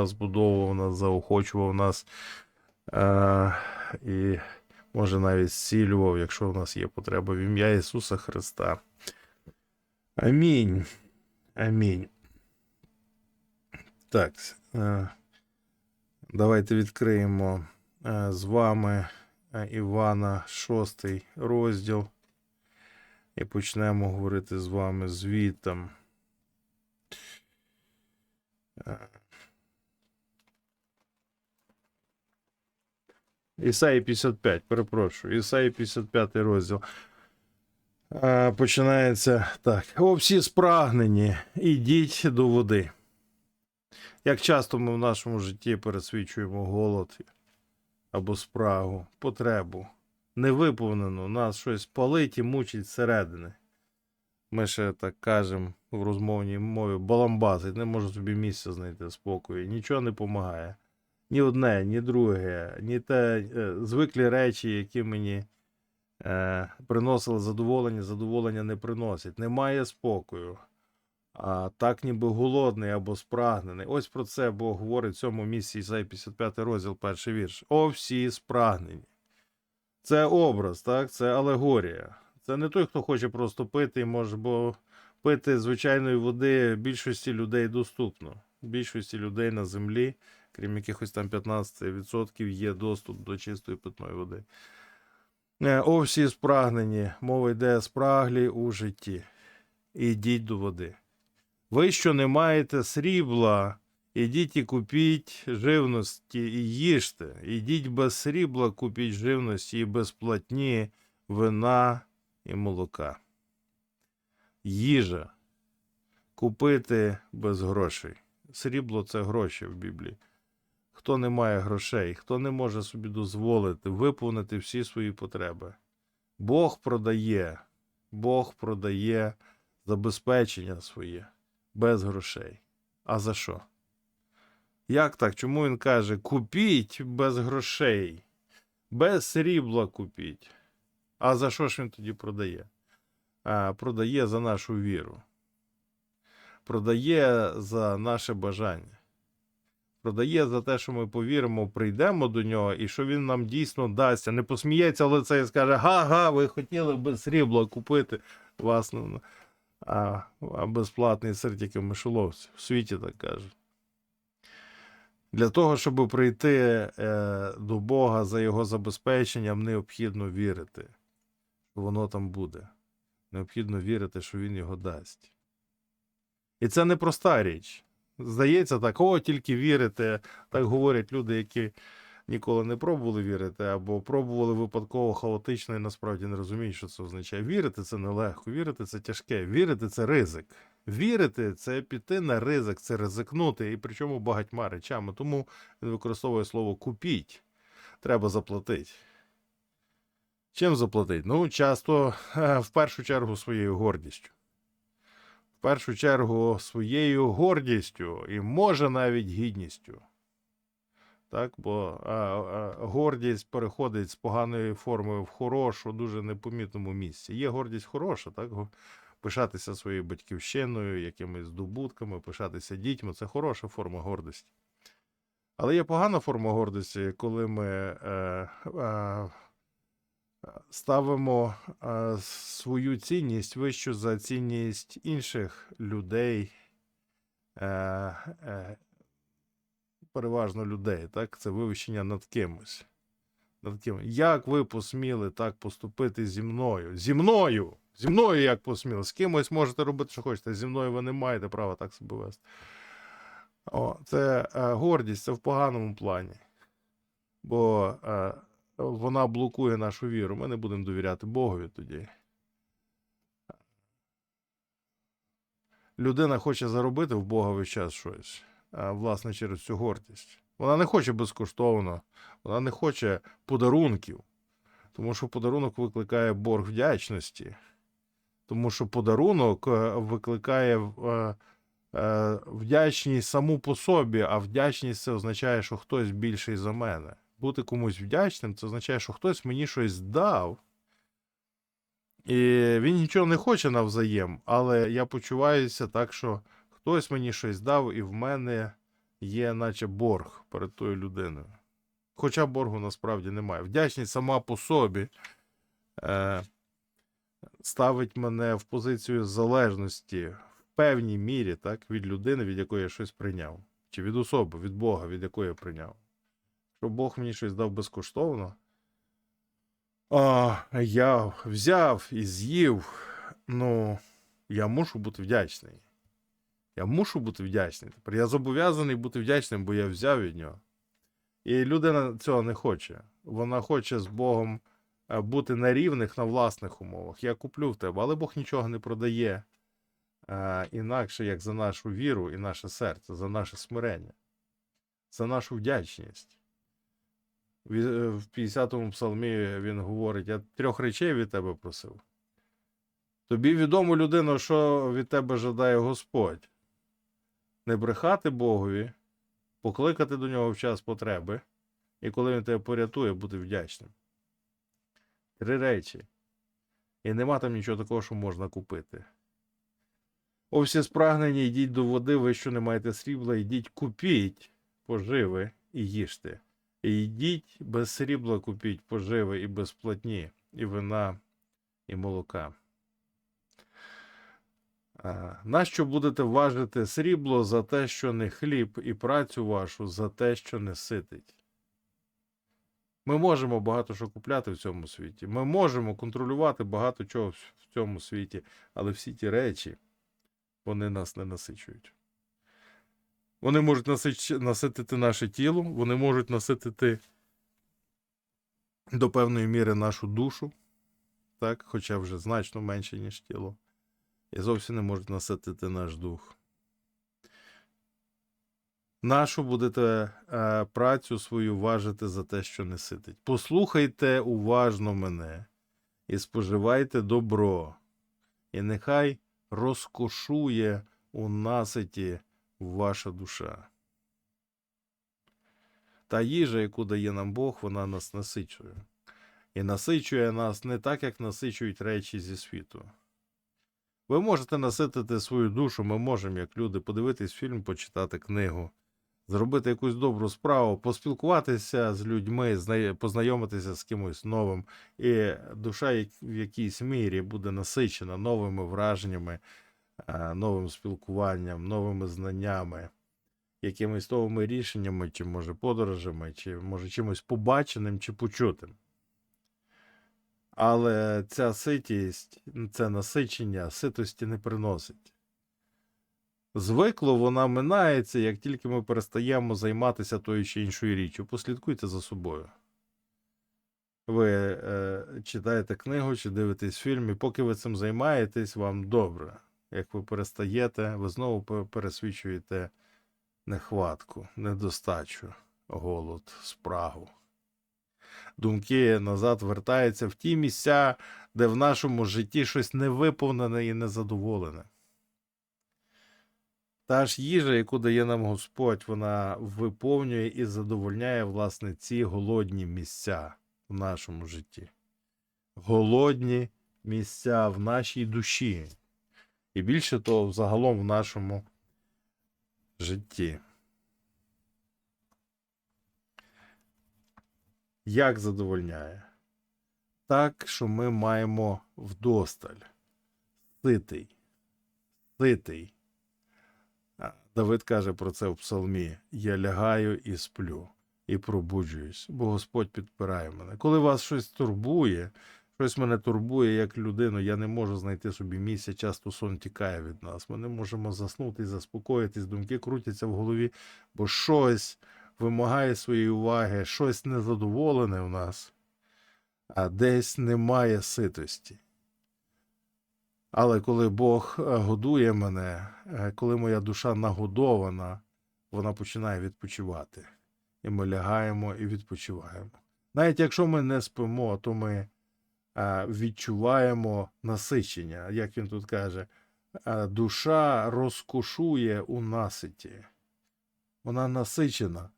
нас збудовував нас, заохочував нас е, і може навіть зцілював, якщо в нас є потреба в ім'я Ісуса Христа. Амінь. Амінь. Так. Е, давайте відкриємо е, з вами е, Івана, 6 розділ. І почнемо говорити з вами звітом. Ісаї 55, перепрошую. Ісаї 55 розділ. Починається так. О, всі спрагнені, ідіть до води. Як часто ми в нашому житті пересвідчуємо голод або спрагу, потребу, невиповнену, нас щось палить і мучить зсередини. Ми ще так кажемо в розмовній мові баламбасить, не можу собі місця знайти спокою, нічого не допомагає. Ні одне, ні друге, ні те е, звиклі речі, які мені е, приносили задоволення, задоволення не приносять. Немає спокою. А так ніби голодний або спрагнений. Ось про це Бог говорить в цьому місці Ісаї 55 розділ, перший вірш. О, всі спрагнені. Це образ, так? Це алегорія. Це не той, хто хоче просто пити, може, бо пити звичайної води більшості людей доступно. Більшості людей на землі, крім якихось там 15%, є доступ до чистої питної води. Е, О, всі спрагнені, мова йде спраглі у житті. Ідіть до води. Ви, що не маєте срібла, ідіть і купіть живності і їжте. Ідіть без срібла, купіть живності і без платні, вина і молока. Їжа. Купити без грошей. Срібло це гроші в Біблії. Хто не має грошей, хто не може собі дозволити виповнити всі свої потреби. Бог продає, Бог продає забезпечення своє без грошей. А за що? Як так? Чому він каже: купіть без грошей, без срібла купіть. А за що ж він тоді продає? А, Продає за нашу віру. Продає за наше бажання. Продає за те, що ми повіримо, прийдемо до нього, і що він нам дійсно дасть. Не посміється лице і скаже: га-га, ви хотіли без срібла купити вас ну, а, а безплатний сир тільки мишоловці. В світі так кажуть. Для того, щоб прийти е, до Бога за його забезпеченням, необхідно вірити, що воно там буде. Необхідно вірити, що він його дасть. І це не проста річ. Здається, так, о, тільки вірити. Так говорять люди, які ніколи не пробували вірити, або пробували випадково хаотично і насправді не розуміють, що це означає. Вірити це нелегко, вірити це тяжке, вірити це ризик. Вірити це піти на ризик, це ризикнути, і причому багатьма речами. Тому він використовує слово купіть. Треба заплатити. Чим заплатити? Ну, часто в першу чергу своєю гордістю. Першу чергу своєю гордістю і може навіть гідністю. Так, бо а, а, гордість переходить з поганої форми в хорошу, дуже непомітному місці. Є гордість хороша, так? Пишатися своєю батьківщиною, якимись здобутками, пишатися дітьми це хороша форма гордості. Але є погана форма гордості, коли ми е, е, ставимо е, свою цінність вищу за цінність інших людей. Е, е, переважно людей, так? Це вивищення над кимось. Над ким. Як ви посміли так поступити зі мною? Зі мною! Зі мною як посміли? З кимось можете робити, що хочете. Зі мною ви не маєте права так себе вести. О, це е, гордість, це в поганому плані. Бо е, вона блокує нашу віру. Ми не будемо довіряти Богові тоді. Людина хоче заробити в Бога весь час щось а, власне, через цю гордість. Вона не хоче безкоштовно, вона не хоче подарунків, тому що подарунок викликає борг вдячності, тому що подарунок е, викликає е, е, вдячність саму по собі, а вдячність це означає, що хтось більший за мене. Бути комусь вдячним, це означає, що хтось мені щось дав. І він нічого не хоче навзаєм, але я почуваюся так, що хтось мені щось дав, і в мене є наче борг перед тою людиною. Хоча боргу насправді немає. Вдячність сама по собі е, ставить мене в позицію залежності в певній мірі так, від людини, від якої я щось прийняв. Чи від особи, від Бога, від якої я прийняв. Що Бог мені щось дав безкоштовно. А, я взяв і з'їв. Ну, я мушу бути вдячний. Я мушу бути вдячний. Тепер я зобов'язаний бути вдячним, бо я взяв від нього. І людина цього не хоче. Вона хоче з Богом е, бути на рівних на власних умовах. Я куплю в тебе, але Бог нічого не продає е, інакше, як за нашу віру і наше серце, за наше смирення, за нашу вдячність. Е, В 50-му псалмі він говорить: я трьох речей від тебе просив. Тобі відомо, людино, що від тебе жадає Господь. Не брехати Богові, покликати до нього в час потреби, і коли він тебе порятує, бути вдячним. Три речі. І нема там нічого такого, що можна купити. О, всі спрагнені, йдіть до води, ви що не маєте срібла, йдіть купіть поживи і їжте. Йдіть без срібла купіть поживи і без платні, і вина, і молока. Нащо будете важити срібло за те, що не хліб, і працю вашу за те, що не ситить? Ми можемо багато що купляти в цьому світі. Ми можемо контролювати багато чого в цьому світі, але всі ті речі, вони нас не насичують. Вони можуть наситити наше тіло, вони можуть наситити до певної міри нашу душу, так, хоча вже значно менше, ніж тіло і зовсім не можуть наситити наш дух. Нашу будете е, працю свою важити за те, що не ситить. Послухайте уважно мене і споживайте добро, і нехай розкошує у наситі ваша душа. Та їжа, яку дає нам Бог, вона нас насичує. І насичує нас не так, як насичують речі зі світу. Ви можете наситити свою душу, ми можемо, як люди, подивитись фільм, почитати книгу, зробити якусь добру справу, поспілкуватися з людьми, познайомитися з кимось новим, і душа в якійсь мірі буде насичена новими враженнями, новим спілкуванням, новими знаннями, якимись новими рішеннями, чи може подорожами, чи може чимось побаченим чи почутим. Але ця ситість, це насичення ситості не приносить. Звикло вона минається, як тільки ми перестаємо займатися тою чи іншою річчю. Послідкуйте за собою. Ви е, читаєте книгу чи дивитесь фільм, і поки ви цим займаєтесь, вам добре. Як ви перестаєте, ви знову пе- пересвічуєте нехватку, недостачу, голод, спрагу думки назад вертаються в ті місця, де в нашому житті щось невиповнене і незадоволене. Та ж їжа, яку дає нам Господь, вона виповнює і задовольняє, власне, ці голодні місця в нашому житті. Голодні місця в нашій душі. І більше того, взагалом в нашому житті. Як задовольняє? Так, що ми маємо вдосталь. Ситий. Ситий. Давид каже про це в псалмі: Я лягаю і сплю, і пробуджуюсь, бо Господь підпирає мене. Коли вас щось турбує, щось мене турбує як людину, я не можу знайти собі місця, часто сон тікає від нас. Ми не можемо заснути заспокоїтись, думки крутяться в голові, бо щось вимагає своєї уваги, щось незадоволене в нас, а десь немає ситості. Але коли Бог е, годує мене, е, коли моя душа нагодована, вона починає відпочивати. І ми лягаємо і відпочиваємо. Навіть якщо ми не спимо, то ми відчуваємо насичення, як він тут каже, душа розкошує у наситі. Вона насичена.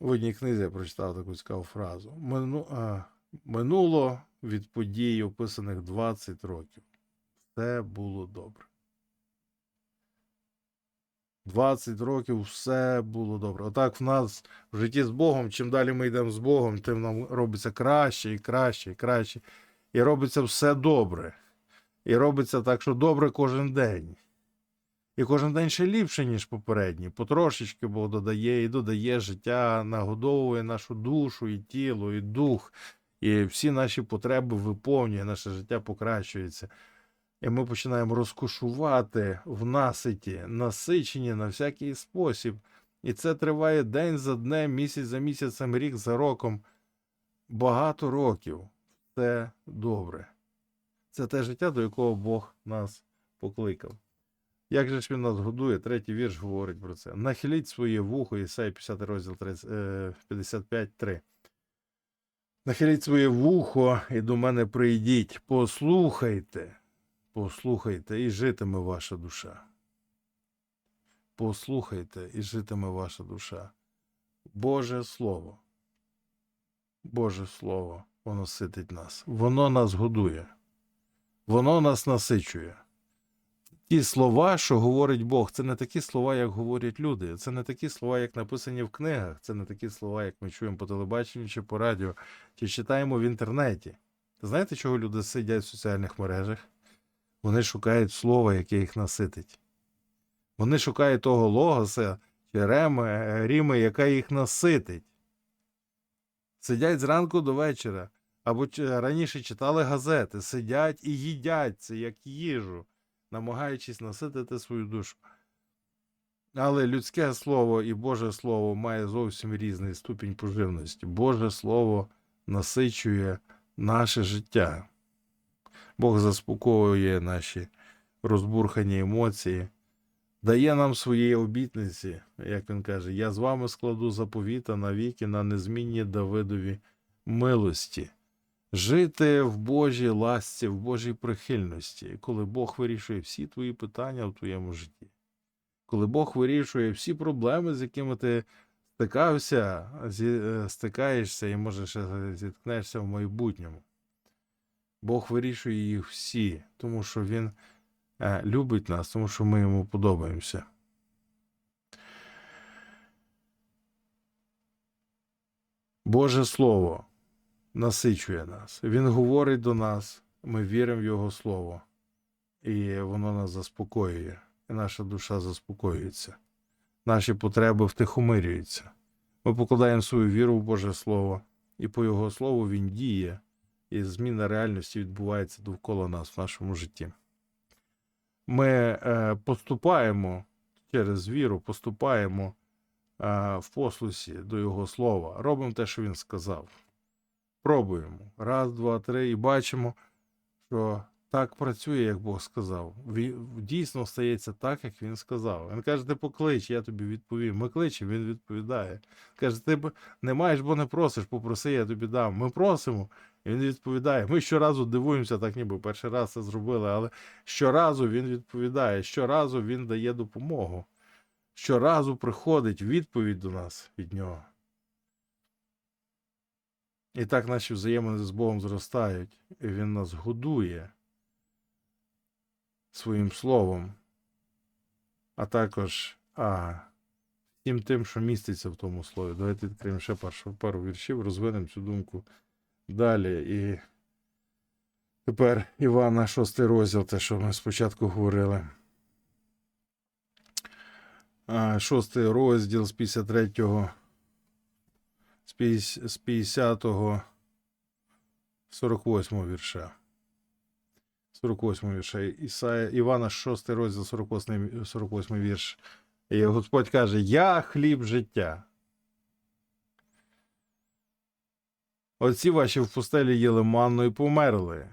В одній книзі я прочитав таку цікаву фразу. Мину, а, минуло від подій, описаних 20 років. Все було добре. 20 років все було добре. Отак в нас в житті з Богом, чим далі ми йдемо з Богом, тим нам робиться краще і краще і краще. І робиться все добре. І робиться так, що добре кожен день. І кожен день ще ліпше, ніж попередній. Потрошечки Бог додає і додає життя, нагодовує нашу душу, і тіло, і дух, і всі наші потреби виповнює, наше життя покращується. І ми починаємо розкошувати в наситі, насичені на всякий спосіб. І це триває день за днем, місяць за місяцем, рік за роком. Багато років. Це добре. Це те життя, до якого Бог нас покликав. Як же ж він нас годує? Третій вірш говорить про це. Нахиліть своє вухо, Ісай 50 розділ 55.3. Нахиліть своє вухо і до мене прийдіть. Послухайте, послухайте, і житиме ваша душа. Послухайте, і житиме ваша душа. Боже Слово. Боже Слово, воно ситить нас. Воно нас годує. Воно нас насичує. Ті слова, що говорить Бог, це не такі слова, як говорять люди. Це не такі слова, як написані в книгах. Це не такі слова, як ми чуємо по телебаченню чи по радіо, чи читаємо в інтернеті. Знаєте, чого люди сидять в соціальних мережах? Вони шукають слова, яке їх наситить. Вони шукають того логоса чи реми, ріми, яка їх наситить. Сидять зранку до вечора. Або раніше читали газети, сидять і їдять це як їжу, намагаючись наситити свою душу. Але людське слово і Боже Слово має зовсім різний ступінь поживності. Боже Слово насичує наше життя. Бог заспокоює наші розбурхані емоції, дає нам свої обітниці, як він каже, я з вами складу заповіта навіки на незмінні Давидові милості. Жити в Божій ласці, в Божій прихильності, коли Бог вирішує всі твої питання в твоєму житті, коли Бог вирішує всі проблеми, з якими ти стикався, е, стикаєшся і може ще зіткнешся в майбутньому. Бог вирішує їх всі, тому що Він е, любить нас, тому що ми йому подобаємося. Боже Слово насичує нас. Він говорить до нас, ми віримо в Його Слово, і воно нас заспокоює, і наша душа заспокоюється. Наші потреби втихомирюються. Ми покладаємо свою віру в Боже Слово, і по Його Слову Він діє, і зміна реальності відбувається довкола нас в нашому житті. Ми е, поступаємо через віру, поступаємо е, в послусі до Його Слова, робимо те, що Він сказав. Пробуємо. Раз, два, три, і бачимо, що так працює, як Бог сказав. Дійсно стається так, як він сказав. Він каже, ти поклич, я тобі відповім. Ми кличемо, він відповідає. Каже, ти не маєш, бо не просиш, попроси, я тобі дам. Ми просимо, він відповідає. Ми щоразу дивуємося, так ніби перший раз це зробили, але щоразу він відповідає, щоразу він дає допомогу. Щоразу приходить відповідь до нас від нього. І так наші взаємини з Богом зростають, і Він нас годує своїм словом, а також а, всім тим, що міститься в тому слові. Давайте відкриємо ще пару, пару віршів, розвинемо цю думку далі. І тепер Івана, шостий розділ, те, що ми спочатку говорили. Шостий розділ з 53 з з 50 48 вірша. 48 вірша. Ісая, Івана 6 розділ 48, 48 вірш. І Господь каже: Я хліб життя. Отці ваші в пустелі їли манну і померли.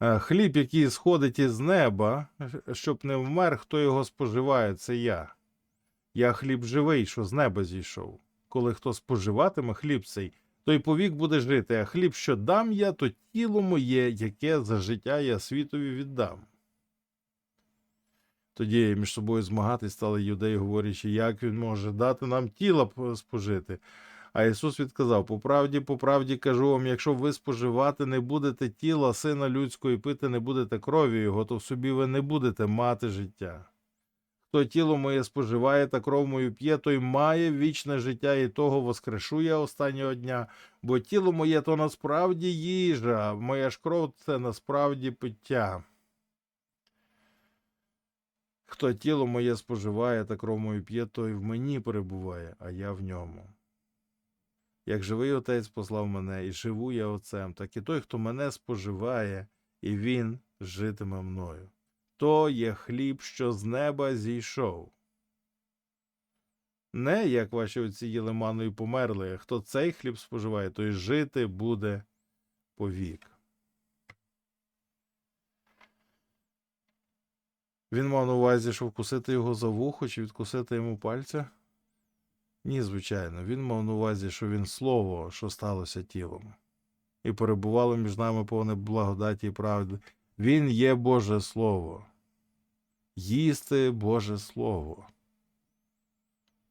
Е, Хліб, який сходить із неба, щоб не вмер, хто його споживає, це я. Я хліб живий, що з неба зійшов коли хто споживатиме хліб цей, той повік буде жити, а хліб, що дам я, то тіло моє, яке за життя я світові віддам. Тоді між собою змагати стали юдеї, говорячи, як він може дати нам тіла спожити. А Ісус відказав: по правді, по правді кажу вам, якщо ви споживати не будете тіла сина людського і пити не будете крові його, то в собі ви не будете мати життя. Хто тіло моє споживає та кров мою п'є, той має вічне життя, і того воскрешу я останнього дня. Бо тіло моє то насправді їжа, моя ж кров це насправді пиття. Хто тіло моє споживає та кров мою п'є, той в мені перебуває, а я в ньому. Як живий отець послав мене, і живу я отцем, так і той, хто мене споживає, і він житиме мною. То є хліб, що з неба зійшов. Не як ваші отці їли ману і померли, хто цей хліб споживає, той жити буде повік. Він мав на увазі, що вкусити його за вухо чи відкусити йому пальця? Ні, звичайно, він мав на увазі, що він слово, що сталося тілом, і перебувало між нами повне благодаті і правди. Він є Боже Слово. Їсти Боже Слово.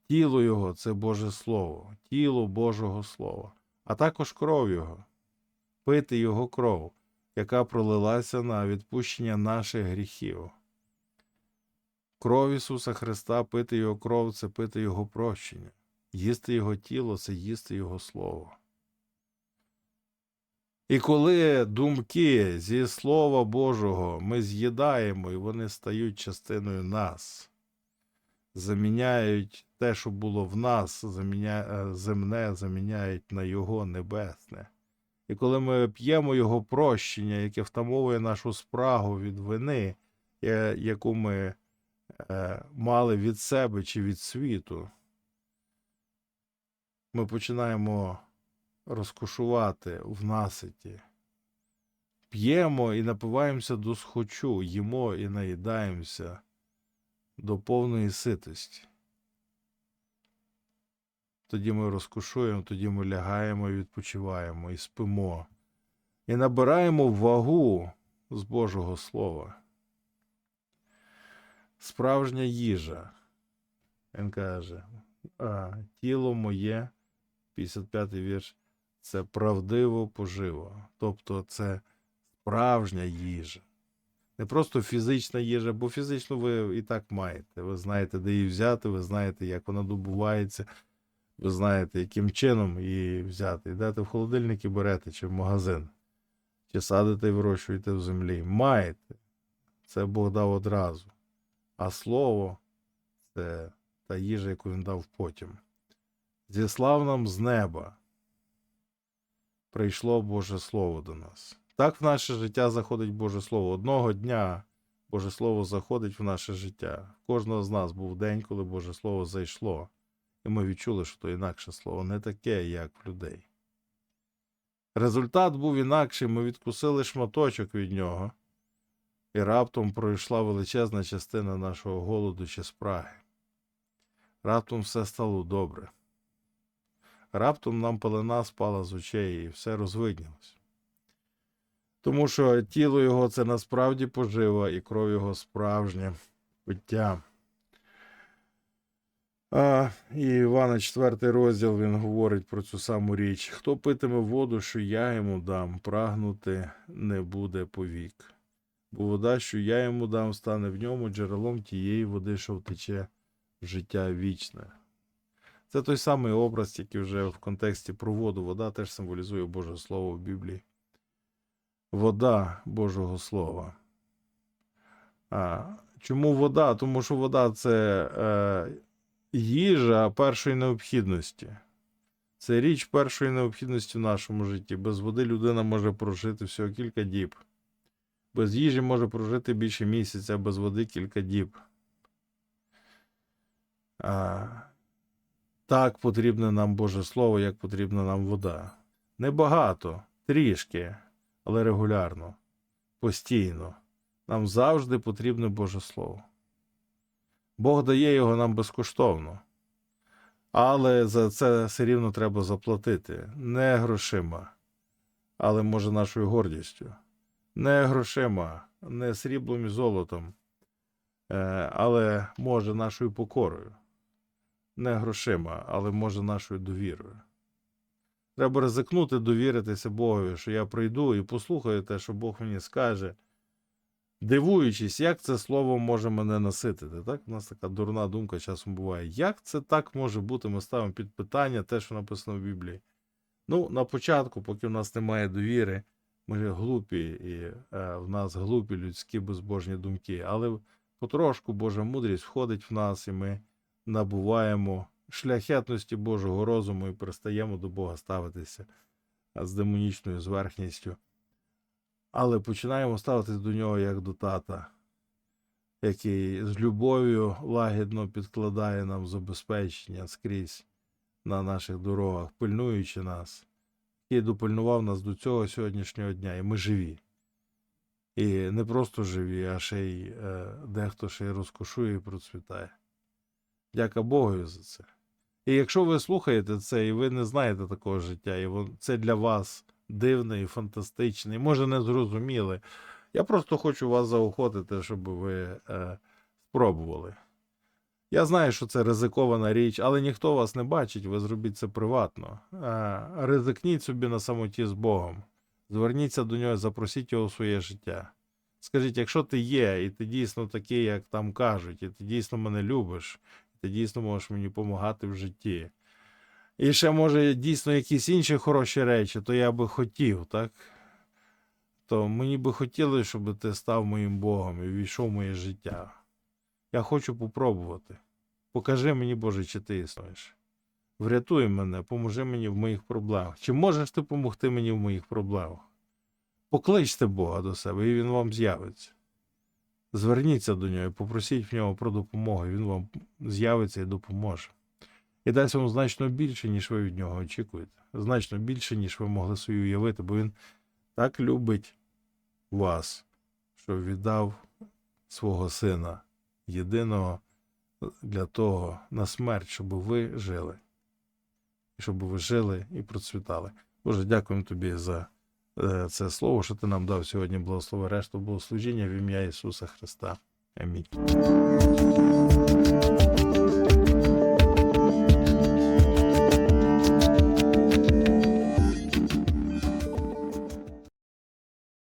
Тіло Його це Боже Слово, тіло Божого Слова, а також кров Його, пити Його кров, яка пролилася на відпущення наших гріхів. Кров Ісуса Христа, пити Його кров це пити Його прощення. Їсти Його тіло це їсти Його Слово. І коли думки зі Слова Божого ми з'їдаємо, і вони стають частиною нас, заміняють те, що було в нас, заміня... е, земне, заміняють на Його небесне. І коли ми п'ємо Його прощення, яке втамовує нашу спрагу від вини, яку ми е, мали від себе чи від світу, ми починаємо розкошувати в наситі. П'ємо і напиваємося до схочу, їмо і наїдаємося до повної ситості. Тоді ми розкошуємо, тоді ми лягаємо і відпочиваємо, і спимо, і набираємо вагу з Божого Слова. Справжня їжа. Він каже, а, тіло моє, 55-й вірш, це правдиво поживо. Тобто це справжня їжа. Не просто фізична їжа, бо фізично ви і так маєте. Ви знаєте, де її взяти, ви знаєте, як вона добувається, ви знаєте, яким чином її взяти. Йдете в холодильник і берете, чи в магазин, чи садите і вирощуєте в землі. Маєте. Це Бог дав одразу. А слово це та їжа, яку він дав потім. Зіслав нам з неба. Прийшло Боже Слово до нас. Так в наше життя заходить Боже Слово. Одного дня Боже Слово заходить в наше життя. Кожного з нас був день, коли Боже Слово зайшло, і ми відчули, що то інакше слово, не таке, як в людей. Результат був інакший, ми відкусили шматочок від нього, і раптом пройшла величезна частина нашого голоду чи спраги. Раптом все стало добре. Раптом нам пелена спала з очей, і все розвиднілось. Тому що тіло його це насправді пожива, і кров його справжнє пиття. А, і Івана 4 розділ він говорить про цю саму річ. Хто питиме воду, що я йому дам, прагнути не буде повік. Бо вода, що я йому дам, стане в ньому джерелом тієї води, що втече життя вічне. Це той самий образ, який вже в контексті про воду. Вода теж символізує Боже Слово в Біблії. Вода Божого Слова. А, чому вода? Тому що вода це е, їжа першої необхідності. Це річ першої необхідності в нашому житті. Без води людина може прожити всього кілька діб. Без їжі може прожити більше місяця, без води кілька діб. А, так потрібне нам Боже Слово, як потрібна нам вода. Небагато, трішки, але регулярно, постійно. Нам завжди потрібне Боже Слово. Бог дає його нам безкоштовно. Але за це все рівно треба заплатити. Не грошима, але може нашою гордістю. Не грошима, не сріблом і золотом, е, але може нашою покорою не грошима, але може нашою довірою. Треба ризикнути, довіритися Богові, що я прийду і послухаю те, що Бог мені скаже, дивуючись, як це слово може мене наситити. Так? У нас така дурна думка часом буває. Як це так може бути? Ми ставимо під питання те, що написано в Біблії. Ну, на початку, поки в нас немає довіри, ми глупі, і е, в нас глупі людські безбожні думки. Але потрошку Божа мудрість входить в нас, і ми набуваємо шляхетності Божого розуму і перестаємо до Бога ставитися з демонічною зверхністю. Але починаємо ставитись до нього як до тата, який з любов'ю лагідно підкладає нам забезпечення скрізь на наших дорогах, пильнуючи нас, який допильнував нас до цього сьогоднішнього дня, і ми живі. І не просто живі, а ще й е, дехто ще й розкошує і процвітає. Дяка Богу за це. І якщо ви слухаєте це, і ви не знаєте такого життя, і це для вас дивне і фантастичне, і може не зрозуміле, я просто хочу вас заохотити, щоб ви е, спробували. Я знаю, що це ризикована річ, але ніхто вас не бачить, ви зробіть це приватно. Е, ризикніть собі на самоті з Богом. Зверніться до нього, запросіть його в своє життя. Скажіть, якщо ти є, і ти дійсно такий, як там кажуть, і ти дійсно мене любиш, ти дійсно можеш мені допомагати в житті. І ще, може, дійсно якісь інші хороші речі, то я би хотів, так? То мені би хотілося, щоб ти став моїм Богом і війшов в моє життя. Я хочу попробувати. Покажи мені, Боже, чи ти існуєш. Врятуй мене, поможи мені в моїх проблемах. Чи можеш ти допомогти мені в моїх проблемах? Покличте Бога до себе, і Він вам з'явиться. Зверніться до нього попросіть в нього про допомогу, він вам з'явиться і допоможе. І дасть вам значно більше, ніж ви від нього очікуєте. Значно більше, ніж ви могли собі уявити, бо він так любить вас, що віддав свого сина єдиного для того на смерть, щоб ви жили. Щоб ви жили і процвітали. Боже, дякуємо тобі за це слово, що ти нам дав сьогодні. Благослови решту богослужіння в ім'я Ісуса Христа. Амінь.